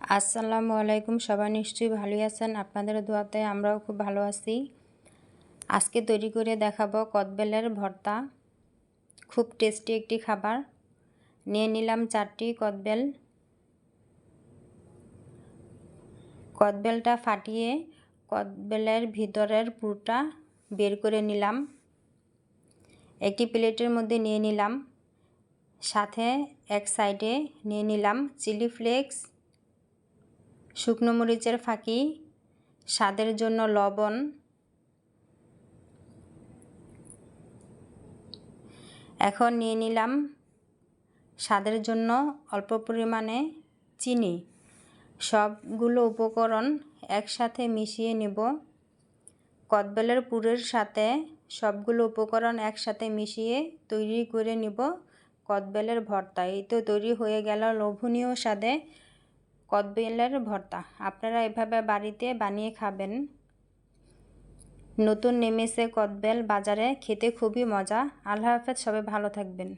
আসসালামু আলাইকুম, সবাই নিশ্চয়ই ভালোই আছেন। আপনাদের দোয়াতে আমরাও খুব ভালো আছি। আজকে তৈরি করে দেখাবো কদবেলের ভর্তা। খুব টেস্টি একটি খাবার। নিয়ে নিলাম চারটি কদবেল। কদবেলটা ফাটিয়ে কদবেলের ভিতরের পুরটা বের করে নিলাম। একটি প্লেটের মধ্যে নিয়ে নিলাম। সাথে এক সাইডে নিয়ে নিলাম চিলি ফ্লেক্স। শুকনো মরিচের ফাঁকি, স্বাদের জন্য লবণ, এখন নিয়ে নিলাম স্বাদের জন্য অল্প পরিমাণে চিনি। সবগুলো উপকরণ একসাথে মিশিয়ে নেব। কদবেলের পুরের সাথে সবগুলো উপকরণ একসাথে মিশিয়ে তৈরি করে নিব কদবেলের ভর্তা। এই তো তৈরি হয়ে গেল। লোভনীয় স্বাদে কদবেলের ভর্তা। আপনারা এভাবে বাড়িতে বানিয়ে খাবেন। নতুন নেমেছে কদবেল বাজারে। খেতে খুবই মজা। আল্লাহ হাফেজ, সবাই ভালো থাকবেন।